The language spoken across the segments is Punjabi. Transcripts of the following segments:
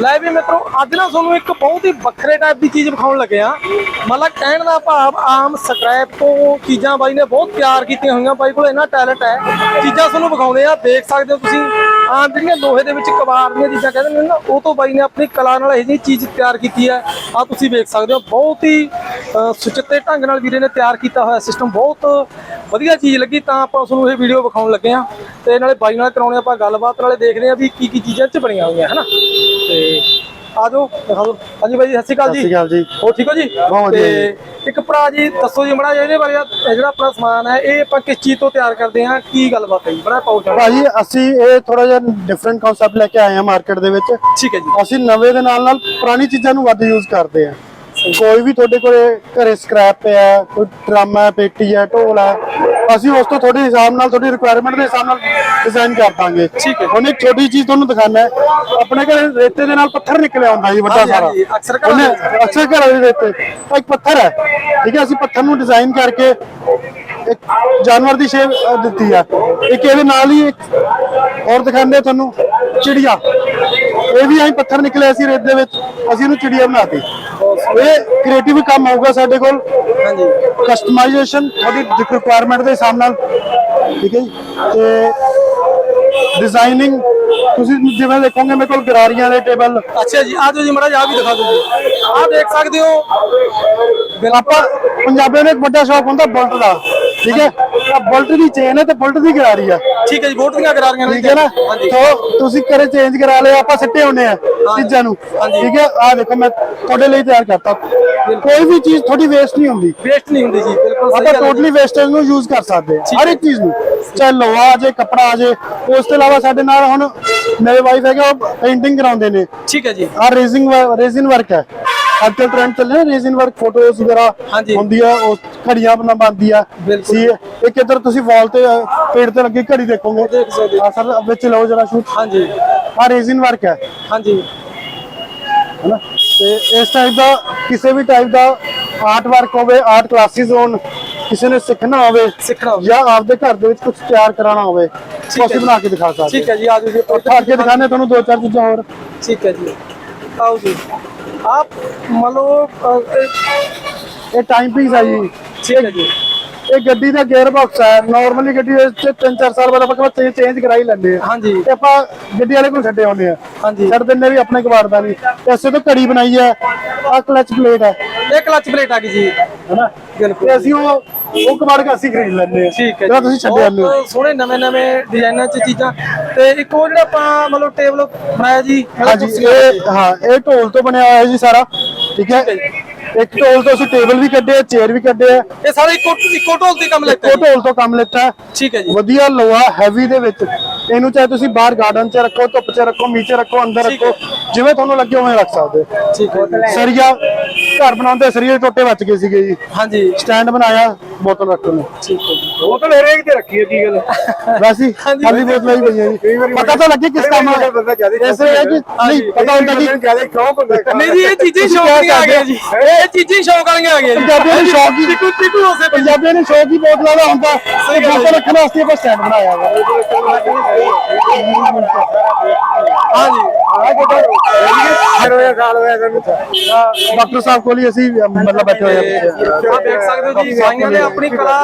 ਲੈ ਵੀ ਮਿੱਤਰੋ ਅੱਜ ਨਾ ਤੁਹਾਨੂੰ ਇੱਕ ਬਹੁਤ ਹੀ ਵੱਖਰੇ ਟਾਈਪ ਦੀ ਚੀਜ਼ ਵਿਖਾਉਣ ਲੱਗੇ ਆ ਮਤਲਬ ਕਹਿਣ ਦਾ ਭਾਵ ਆਮ ਸਕ੍ਰੈਪ ਤੋਂ ਚੀਜ਼ਾਂ ਬਾਈ ਨੇ ਬਹੁਤ ਤਿਆਰ ਕੀਤੀਆਂ ਹੋਈਆਂ। ਬਾਈ ਕੋਲ ਇੰਨਾ ਟੈਲੈਂਟ ਹੈ। ਚੀਜ਼ਾਂ ਤੁਹਾਨੂੰ ਵਿਖਾਉਂਦੇ ਆ ਦੇਖ ਸਕਦੇ ਹੋ ਤੁਸੀਂ। ਆਮ ਜਿਹੜੀਆਂ ਲੋਹੇ ਦੇ ਵਿੱਚ ਕਬਾੜ ਦੀਆਂ ਚੀਜ਼ਾਂ ਕਹਿੰਦੇ ਨੇ ਨਾ ਉਹ ਤੋਂ ਬਾਈ ਨੇ ਆਪਣੀ ਕਲਾ ਨਾਲ ਇਹ ਜਿਹੀ ਚੀਜ਼ ਤਿਆਰ ਕੀਤੀ ਹੈ। ਆ ਤੁਸੀਂ ਵੇਖ ਸਕਦੇ ਹੋ ਬਹੁਤ ਹੀ ਅ, ਸੁਚੱਤੇ ਢੰਗ ਨਾਲ ਵੀਰੇ ਨੇ ਤਿਆਰ ਕੀਤਾ ਹੋਇਆ ਸਿਸਟਮ ਬਹੁਤ ਵਧੀਆ ਚੀਜ਼ ਲੱਗੀ ਤਾਂ ਆਪਾਂ ਤੁਹਾਨੂੰ ਇਹ ਵੀਡੀਓ ਵਿਖਾਉਣ ਲੱਗੇ ਆ ਤੇ ਨਾਲੇ ਬਾਈ ਨਾਲ ਕਰਾਉਣੇ ਆਪਾਂ ਗੱਲਬਾਤ ਨਾਲੇ ਦੇਖਦੇ ਆ ਵੀ ਕੀ ਕੀ ਚੀਜ਼ਾਂ ਚ ਬਣੀਆਂ ਹੋਈਆਂ ਹਨਾ? ਤੇ ਆ ਜਾਓ ਦਿਖਾ ਦਿਓ। ਹਾਂਜੀ ਬਾਈ ਜੀ ਸਤਿ ਸ਼੍ਰੀ ਅਕਾਲ ਸਤਿ ਜੀ ਸ਼੍ਰੀ ਅਕਾਲ ਜੀ। ਹੋ ਠੀਕ ਹੋ ਜੀ? ਤੇ ਇੱਕ ਭਰਾ ਜੀ ਦੱਸੋ ਜੀ ਮੜਾ ਇਹਦੇ ਬਾਰੇ ਇਹ ਜਿਹੜਾ ਆਪਣਾ ਸਮਾਨ ਹੈ ਇਹ ਆਪਾਂ ਕਿਸ ਚੀਜ਼ ਤੋਂ ਤਿਆਰ ਕਰਦੇ ਹਾਂ ਕੀ ਗੱਲਬਾਤ ਹੈ ਜੀ? ਬੜਾ ਪਾਉ ਜਾਣਾ। ਭਾਜੀ ਅਸੀਂ ਇਹ ਥੋੜਾ ਜਿਹਾ ਡਿਫਰੈਂਟ ਕਨਸੈਪਟ ਲੈ ਕੇ ਆਏ ਹਾਂ ਮਾਰਕੀਟ ਦੇ ਵਿੱਚ। ਠੀਕ ਹੈ ਜੀ। ਅਸੀਂ ਨਵੇਂ ਦੇ ਨਾਲ ਨਾਲ ਪੁਰਾਣੀ ਚੀਜ਼ਾਂ ਨੂੰ ਵੱਧ ਯੂਜ਼ ਕਰਦੇ ਹਾਂ। ਕੋਈ ਵੀ ਤੁਹਾਡੇ ਕੋਲੇ ਘਰੇ ਸਕ੍ਰੈਪ ਪਿਆ ਕੋਈ ਡਰਮ ਪੇਟੀ ਹੈ ਢੋਲ ਹੈ ਅਸੀਂ ਉਸ ਤੋਂ ਤੁਹਾਡੇ ਹਿਸਾਬ ਨਾਲ ਤੁਹਾਡੀ ਰਿਕੁਆਇਰਮੈਂਟ ਦੇ ਹਿਸਾਬ ਨਾਲ ਡਿਜ਼ਾਈਨ ਕਰ ਦਾਂਗੇ। ਠੀਕ ਹੈ। ਹੁਣ ਇੱਕ ਛੋਟੀ ਚੀਜ਼ ਤੁਹਾਨੂੰ ਦਿਖਾਣਾ ਹੈ। ਆਪਣੇ ਘਰੇ ਰੇਤੇ ਦੇ ਨਾਲ ਪੱਥਰ ਨਿਕਲਿਆ ਹੁੰਦਾ ਜੀ ਵੱਡਾ ਸਾਰਾ। ਅਕਸਰ ਘਰਾਂ ਉਹਨੇ। ਅਕਸਰ ਘਰਾਂ ਦੇ ਰੇਤੇ। ਆਹ ਇੱਕ ਪੱਥਰ ਹੈ। ਠੀਕ ਹੈ ਅਸੀਂ ਪੱਥਰ ਨੂੰ ਡਿਜ਼ਾਈਨ ਕਰਕੇ ਇੱਕ ਜਾਨਵਰ ਦੀ ਸ਼ੇਪ ਦਿੱਤੀ ਆ। ਇੱਕ ਇਹਦੇ ਨਾਲ ਹੀ ਇੱਕ ਹੋਰ ਦਿਖਾਉਂਦੇ ਤੁਹਾਨੂੰ ਚਿੜੀਆ। ਇਹ ਵੀ ਐਂ ਪੱਥਰ ਨਿਕਲਿਆ ਸੀ ਰੇਤ ਦੇ ਵਿੱਚ। ਅਸੀਂ ਇਹਨੂੰ ਚਿੜੀਆ ਬਣਾਤੀ। ਇਹ ਕ੍ਰੀਏਟਿਵ ਕੰਮ ਹੋਊਗਾ ਸਾਡੇ ਕੋਲ। ਹਾਂਜੀ। ਕਸਟਮਾਈਜ਼ੇਸ਼ਨ ਤੁਹਾਡੀ ਰਿਕੁਆਇਰਮੈਂਟ ਦੇ ਹਿਸਾਬ ਨਾਲ। ਠੀਕ ਹੈ ਜੀ? ਤੇ ਡਿਜ਼ਾਈਨਿੰਗ ਤੁਸੀਂ ਜਿਵੇਂ ਦੇਖੋਗੇ ਮੇਰੇ ਕੋਲ ਗਰਾਰੀਆਂ ਦੇ ਟੇਬਲ ਅੱਛਾ ਜੀ ਆ ਜੀ ਮੜਾ ਆ ਵੀ ਦਿਖਾ ਦਿਓ ਜੀ। ਆ ਦੇਖ ਸਕਦੇ ਹੋ। ਆਪਾਂ ਪੰਜਾਬੀਆਂ ਨੂੰ ਇੱਕ ਵੱਡਾ ਸ਼ੌਕ ਹੁੰਦਾ ਬੁਲਟ ਦਾ। ਠੀਕ ਹੈ? ਆ ਬੁਲਟ ਦੀ ਚੇਨ ਹੈ ਤੇ ਬੁਲਟ ਦੀ ਗਰਾਰੀ ਆ ਠੀਕ ਹੈ ਜੀ ਵੋਟ ਦੀਆਂ ਕਰਾ ਰਹੀਆਂ ਨੇ ਠੀਕ ਹੈ ਨਾ? ਤੋਂ ਤੁਸੀਂ ਘਰੇ ਚੇਂਜ ਕਰਾ ਲਿਆ ਆਪਾਂ ਸਿੱਟੇ ਹੁੰਨੇ ਆ ਚੀਜ਼ਾਂ ਨੂੰ। ਠੀਕ ਹੈ? ਆ ਦੇਖੋ ਮੈਂ ਤੁਹਾਡੇ ਲਈ ਤਿਆਰ ਕਰਤਾ। ਕੋਈ ਵੀ ਚੀਜ਼ ਤੁਹਾਡੀ ਵੇਸਟ ਨਹੀਂ ਹੁੰਦੀ। ਵੇਸਟ ਨਹੀਂ ਹੁੰਦੀ ਜੀ ਬਿਲਕੁਲ ਆਪਾਂ। ਟੋਟਲੀ ਵੇਸਟੇਜ ਨੂੰ ਯੂਜ਼ ਕਰ ਸਕਦੇ ਹਾਂ ਹਰ ਇੱਕ ਚੀਜ਼ ਨੂੰ। ਚਾਹੇ ਲੋਹਾ ਆ ਜੇ ਕੱਪੜਾ ਆ ਜੇ ਉਸ ਤੋਂ ਇਲਾਵਾ ਸਾਡੇ ਨਾਲ ਹੁਣ ਮੇਰੇ ਵਾਈਫ ਹੈਗੇ ਉਹ ਪੇਂਟਿੰਗ ਕਰਾਉਂਦੇ ਨੇ। ਠੀਕ ਹੈ ਜੀ। ਆ ਰੇਜ਼ਿੰਗ ਰੇਜ਼ਿਨ ਵਰਕ ਹੈ। ਅੱਜਕੱਲ ਟ੍ਰੈਂਡ ਚੱਲ ਰਿਹਾ ਰੇਜ਼ਿਨ ਵਰਕ ਫੋਟੋਜ਼ ਵਗੈਰਾ। ਹੁੰਦੀ ਆ ਉਹ ਘੜੀਆਂ ਬਣਾ ਬਣਦੀ ਆ। ਸੀ ਇੱਕ ਇੱਧਰ ਤੁਸੀਂ ਵਾਲ ਤੇ ਪੇੜ ਤੇ ਲੱਗੀ ਘੜੀ ਦੇਖੋਗੇ। ਆ ਸਰ ਵਿੱਚ ਲਓ ਜਰਾ ਸ਼ੂਟ ਹਾਂਜੀ। ਆ ਰੇਜ਼ਿਨ ਵਰਕ ਹੈ। ਹਾਂਜੀ। ਹੈਨਾ? ਤੇ ਇਸ ਟਾਈਪ ਦਾ ਕਿਸੇ ਵੀ ਟਾਈਪ ਦਾ ਆਰਟ ਵਰਕ ਹੋਵੇ ਆਰਟ ਕਲਾਸਿਸ ਹੋਣ ਕਿਸੇ ਨੇ ਸਿੱਖਣਾ ਹੋਵੇ ਸਿੱਖਣਾ ਹੋਵੇ। ਜਾਂ ਆਪਦੇ ਘਰ ਦੇ ਵਿੱਚ ਕੁਝ ਤਿਆਰ ਕਰਾਉਣਾ ਹੋਵੇ ਤੁਸੀਂ। ਬਣਾ ਕੇ ਦਿਖਾ ਸਕਦੇ ਠੀਕ ਹੈ ਜੀ ਆ ਜੀ ਹੋ ਅੱਗੇ ਦਿਖਾਣੇ ਤੁਹਾਨੂੰ ਦੋ ਚਾਰ ਚੀਜ਼ਾਂ ਹੋਰ। ਠੀਕ ਹੈ ਜੀ। ਆਓ ਜੀ। ਆਪ ਮਤਲਬ ਇਹ- ਟਾਈਮ ਪੀਸ ਹੈ ਜੀ। ਠੀਕ ਹੈ ਜੀ। ਇਹ ਗੱਡੀ ਦਾ ਗੇਅਰ ਬਾਕਸ ਹੈ। ਨਾਰਮਲੀ ਗੱਡੀ ਦੇ ਵਿੱਚ ਤਿੰਨ ਚਾਰ ਸਾਲ ਬਾਅਦ ਆਪਾਂ ਕਹਿੰਦੇ ਚੇਂਜ ਕਰਾਈ ਲੈਂਦੇ ਆ ਹਾਂਜੀ। ਤੇ ਆਪਾਂ ਗੱਡੀ ਵਾਲੇ ਕੋਲ ਛੱਡੇ ਆਉਂਦੇ ਆ ਹਾਂਜੀ। ਛੱਡ ਦਿੰਦੇ ਵੀ ਆਪਣੇ ਕਬਾੜ ਦਾ ਨਹੀਂ ਐਸੇ ਤੋਂ ਘੜੀ ਬਣਾਈ ਹੈ। ਆ ਕਲਚ ਪਲੇਟ ਹੈ। ਇਹ ਕਲਚ ਪਲੇਟ ਆ ਗਈ ਜੀ। ਹੈਨਾ? ਬਿਲਕੁਲ ਤੇ ਅਸੀਂ ਉਹ ਉਹ ਕਬਾੜ ਕੇ ਅਸੀਂ ਖਰੀਦ ਲੈਂਦੇ ਆ ਠੀਕ ਹੈ ਜਿਹੜਾ। ਤੁਸੀਂ ਛੱਡੇ ਆਉਂਦੇ ਹੋ। ਬਹੁਤ ਸੋਹਣੇ ਨਵੇਂ ਨਵੇਂ ਡਿਜ਼ਾਈਨਾਂ ਚ ਚੀਜ਼ਾਂ। ਤੇ ਇੱਕ ਉਹ ਜਿਹੜਾ ਆਪਾਂ ਮਤਲਬ ਟੇਬਲ ਬਣਾਇਆ ਜੀ। ਹਾਂ ਇਹ ਢੋਲ ਤੋਂ ਬਣਿਆ ਹੋਇਆ ਜੀ ਸਾਰਾ। ਠੀਕ ਹੈ। ਇੱਕ ਢੋਲ ਤੋਂ ਅਸੀਂ ਟੇਬਲ ਵੀ ਕੱਢੇ ਆ ਚੇਅਰ ਵੀ ਕੱਢੇ ਆ ਇਹ ਸਾਰੇ ਇੱਕੋ ਇੱਕੋ ਢੋਲ ਤੇ ਕੰਮ ਉਹ ਜੀ? ਢੋਲ ਤੋਂ ਕੰਮ ਲਿੱਤਾ। ਹੈ ਠੀਕ ਹੈ ਜੀ। ਵਧੀਆ ਲੋਹਾ ਹੈਵੀ ਦੇ ਵਿੱਚ। ਇਹਨੂੰ ਚਾਹੇ ਤੁਸੀਂ ਬਾਹਰ ਗਾਰਡਨ 'ਚ ਰੱਖੋ ਧੁੱਪ 'ਚ ਰੱਖੋ ਨੀਚੇ ਰੱਖੋ ਅੰਦਰ ਰੱਖੋ ਜਿਵੇਂ ਤੁਹਾਨੂੰ ਲੱਗੇ ਉਵੇਂ ਰੱਖ ਸਕਦੇ। ਹੋ ਠੀਕ ਹੈ। ਸਰੀਆ ਘਰ ਬਣਾਉਂਦੇ ਸਰੀਏ ਟੋਟੇ ਬਚ ਗਏ ਸੀਗੇ ਜੀ। ਹਾਂਜੀ। ਸਟੈਂਡ ਬਣਾਇਆ ਬੋਤਲ ਰੱਖਣ। ਨੂੰ ਠੀਕ ਹੈ ਬੋਤਲ ਹਰੇਕ ਤੇ ਰੱਖੀ ਹੈ ਕੀ ਗੱਲ? ਵੈਸੇ। ਖਾਲੀ ਬੋਤਲਾਂ ਹੀ ਪਈਆਂ ਜੀ। ਪਤਾ ਤਾਂ ਲੱਗੇ ਕਿਸ ਕੰਮ ਐਸੇ ਹੈ ਕਿ ਨਹੀਂ ਪਤਾ ਹੁੰਦਾ ਕਿ ਜ਼ਿਆਦਾ ਸ਼ੌਕ ਹੁੰਦਾ ਨਹੀਂ ਜੀ ਇਹ ਚੀਜ਼ਾਂ ਸ਼ੌਕ ਦੀਆਂ ਆ ਗਈਆਂ ਸਕਦੇ ਜੀ। ਇਹ ਚੀਜ਼ਾਂ ਸ਼ੌਕ ਵਾਲੀਆਂ ਆ ਗਈਆਂ ਜੀ। ਪੰਜਾਬੀਆਂ ਨੂੰ ਸ਼ੌਕ ਹੀ ਟਿਕੂ ਟਿਕੂ ਹੋਸੇ ਪੰਜਾਬੀਆਂ ਨੇ ਸ਼ੌਕ ਹੀ ਬੋਤਲਾਂ ਦਾ ਹੁੰਦਾ। ਬੋਤਲ ਰੱਖਣ ਵਾਸਤੇ ਆਪਾਂ ਸਟੈਂਡ ਬਣਾਇਆ ਵਾ ਹਾਂਜੀ ਹਰ ਹੋਇਆ ਸਾਨੂੰ ਡਾਕਟਰ ਸਾਹਿਬ ਕੋਲ ਹੀ ਅਸੀਂ ਮਤਲਬ ਬੈਠੇ ਹੋਏ ਆ। ਦੇਖ ਸਕਦੇ ਹੋ ਜੀ ਸਾਈਆਂ ਨੇ ਆਪਣੀ ਕਲਾ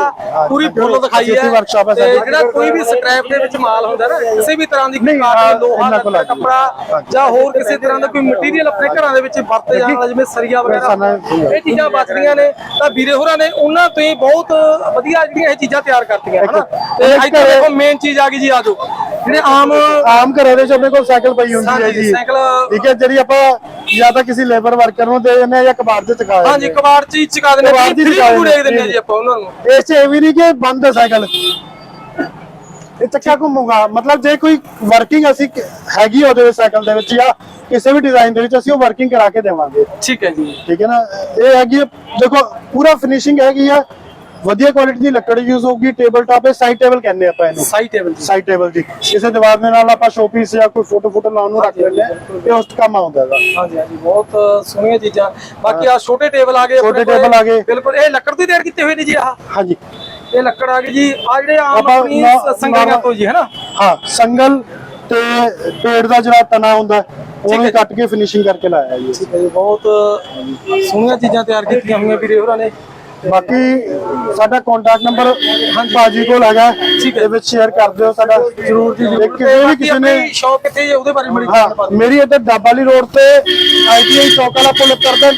ਪੂਰੀ ਫੁੱਲ ਦਿਖਾਈ ਹੈ। ਸਾਡੀ। ਜਿਹੜਾ ਕੋਈ ਵੀ ਸਕ੍ਰੈਪ ਦੇ ਵਿੱਚ ਮਾਲ ਹੁੰਦਾ ਨਾ ਕਿਸੇ ਵੀ ਤਰ੍ਹਾਂ ਦੀ ਆਹ ਲੋਹਾ। ਕੱਪੜਾ ਜਾਂ ਹੋਰ ਕਿਸੇ ਤਰ੍ਹਾਂ ਦਾ ਕੋਈ ਮਟੀਰੀਅਲ ਆਪਣੇ ਘਰਾਂ ਦੇ ਵਿੱਚ ਵਰਤੇ ਜਾਣ ਵਾਲਾ ਜਿਵੇਂ ਸਰੀਆ ਵਗੈਰਾ। ਇਹ ਚੀਜ਼ਾਂ ਬਚਦੀਆਂ ਨੇ। ਤਾਂ ਵੀਰੇ ਹੋਰਾਂ ਨੇ ਉਹਨਾਂ ਤੋਂ ਹੀ ਬਹੁਤ ਵਧੀਆ ਜਿਹੜੀਆਂ ਇਹ ਚੀਜ਼ਾਂ ਤਿਆਰ ਕਰਤੀਆਂ ਹਨਾ? ਤੇ ਇੱਥੇ ਦੇਖੋ ਮੇਨ ਚੀਜ਼ ਆ ਗਈ ਜੀ ਆਜੋ ਜਿਹੜੇ ਆਮ ਆਮ ਘਰਾਂ ਦੇ ਵਿੱਚ ਆਪਣੇ ਕੋਲ ਸਾਈਕਲ ਪਈ ਹੁੰਦੀ ਹੈ ਜੀ। ਸਾਈਕਲ- ਠੀਕ ਹੈ ਜਿਹੜੀ ਆਪਾਂ ਜਾਂ ਤਾਂ ਕਿਸੇ ਲੇਬਰ ਵਰਕਰ ਨੂੰ ਦੇ ਦਿੰਦੇ ਆ ਜਾਂ ਕਬਾੜ 'ਚ ਚਕਾ ਹਾਂਜੀ ਕਬਾੜ ਚ ਹੀ ਚਕਾ ਦਿੰਦੇ ਹੀ ਫ੍ਰੀ ਨੂੰ ਦੇ ਦਿੰਦੇ ਆ ਦਿੰਦੇ ਜੀ ਆਪਾਂ ਉਹਨਾਂ ਨੂੰ। ਇਸ 'ਚ ਇਹ ਵੀ ਨਹੀਂ ਕਿ ਬੰਦ ਹੈ ਸਾਈਕਲ। ਇਹ ਚੱਕਾ ਘੁੰਮੂਗਾ। ਮਤਲਬ ਜੇ ਕੋਈ ਵਰਕਿੰਗ ਅਸੀਂ ਹੈਗੀ ਉਹਦੇ ਵਿੱਚ ਸਾਈਕਲ ਦੇ ਵਿੱਚ ਜਾਂ ਕਿਸੇ ਵੀ ਡਿਜ਼ਾਈਨ ਦੇ ਵਿੱਚ ਅਸੀਂ ਉਹ ਵਰਕਿੰਗ ਕਰਾ ਕੇ ਦੇਵਾਂਗੇ। ਠੀਕ ਹੈ ਜੀ। ਠੀਕ ਹੈ ਨਾ? ਇਹ ਹੈਗੀ ਦੇਖੋ ਪੂਰਾ ਫਿਨਿਸ਼ਿੰਗ ਹੈਗੀ ਆ। ਵਧੀਆ ਕੁਆਲਿਟੀ ਦੀ ਲੱਕੜ ਯੂਜ਼ ਹੋਊਗੀ ਟੇਬਲ ਟਾਪ ਹੈ ਸਾਈਡ ਟੇਬਲ ਕਹਿੰਦੇ ਆਪਾਂ ਇਹਨੂੰ। ਸਾਈ ਟੇਬਲ ਜੀ ਸਾਈਡ ਟੇਬਲ ਜੀ ਕਿਸੇ ਦੀਵਾਰ ਦੇ ਨਾਲ ਆਪਾਂ ਸ਼ੋਪੀਸ ਜਾਂ ਕੋਈ ਫੋਟੋ ਫੋਟੋ ਲਾਉਣ ਨੂੰ ਰੱਖ ਲੈਂਦੇ ਆ ਇਹ ਉਸ ਕੰਮ ਆਉਂਦਾ ਹੈਗਾ। ਹਾਂਜੀ ਹਾਂਜੀ ਬਹੁਤ ਸੋਹਣੀਆਂ ਚੀਜ਼ਾਂ। ਬਾਕੀ ਆ ਛੋਟੇ ਟੇਬਲ ਆ ਗਏ ਛੋਟੇ। ਟੇਬਲ ਆ ਗਏ। ਬਿਲਕੁਲ ਇਹ ਲੱਕੜ ਦੀ ਤਿਆਰ ਕੀਤੇ ਹੋਏ ਨੇ ਜੀ ਆਹ? ਹਾਂਜੀ। ਇਹ ਲੱਕੜ ਆ ਗਈ ਜੀ। ਆ ਜਿਹੜੇ ਆਮ ਆਪਾਂ ਆਪਣੀ ਨੌਰਮਲ- ਤੋਂ ਜੀ ਹੈਨਾ ਹਾਂ ਸੰਗਲ ਤੇ ਪੇੜ ਦਾ ਜਿਹੜਾ ਤਣਾ ਹੁੰਦਾ ਉਹਨੂੰ ਕੱਟ ਕੇ ਫਿਨਿਸ਼ਿੰਗ ਕਰਕੇ ਲਾਇਆ ਜੀ। ਠੀਕ ਹੈ ਜੀ ਬਹੁਤ ਸੋਹਣੀਆਂ ਚੀਜ਼ਾਂ ਤਿਆਰ ਕੀਤੀਆਂ ਹੋਈਆਂ ਵੀਰੇ ਹੋਰਾਂ ਨੇ। ਬਾਕੀ ਸਾਡਾ ਕੰਟੈਕਟ ਨੰਬਰ ਬਾਜੀ ਕੋਲ ਹੈਗਾ ਇਹਦੇ ਵਿੱਚ ਸ਼ੇਅਰ ਕਰ ਦਿਓ ਸਾਡਾ ਜ਼ਰੂਰ ਜੀ ਜ਼ਰੂਰ। ਕਿਸੇ ਵੀ ਕਿਸੇ ਨੇ ਸ਼ੌਪ ਕਿੱਥੇ ਹੈ ਉਹਦੇ ਬਾਰੇ ਹਾਂ ਮੇਰੀ ਇੱਥੇ ਡਾਬਾਲੀ ਰੋਡ ਤੇ ਆਈਟੀਆਈ ਚੌਕ ਵਾਲਾ ਪੁਲ ਉਤਰਦੇ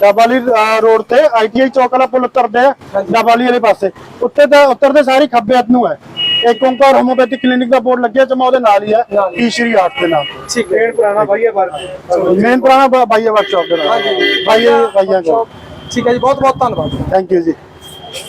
ਡਾਬਾਲੀ ਰੋਡ ਤੇ ਆਈਟੀਆਈ ਚੌਕ ਵਾਲਾ ਪੁਲ ਉਤਰਦੇ ਆ ਡਾਬਾਲੀ ਵਾਲੇ ਪਾਸੇ। ਉੱਤੇ ਤਾਂ ਉਤਰਦੇ ਸਾਰੀ ਖੱਬੇ ਹੱਥ ਨੂੰ ਹੈ। ਇੱਕ ਓਂਕਾਰ ਹੋਮੋਪੈਥਿਕ ਕਲੀਨਿਕ ਦਾ ਬੋਰਡ ਲੱਗਿਆ ਜਮਾ ਉਹਦੇ ਨਾਲ ਹੀ ਹੈ ਈਸ਼ਰੀ ਆਰਟ ਦੇ ਨਾਮ ਠੀਕ ਹੈ। ਮੇਨ ਪੁਰਾਣਾ ਭਾਈਆ ਬਾਰ। ਮੇਨ ਪੁਰਾਣਾ ਬਾਈਆ ਵਰਕਸ਼ਾਪ ਦੇ ਨਾਲ। ਬਾਈਆ ਬਾਈਆ ਕੋਲ ਠੀਕ ਹੈ ਜੀ ਬਹੁਤ ਬਹੁਤ ਧੰਨਵਾਦ। ਥੈਂਕ ਯੂ ਜੀ।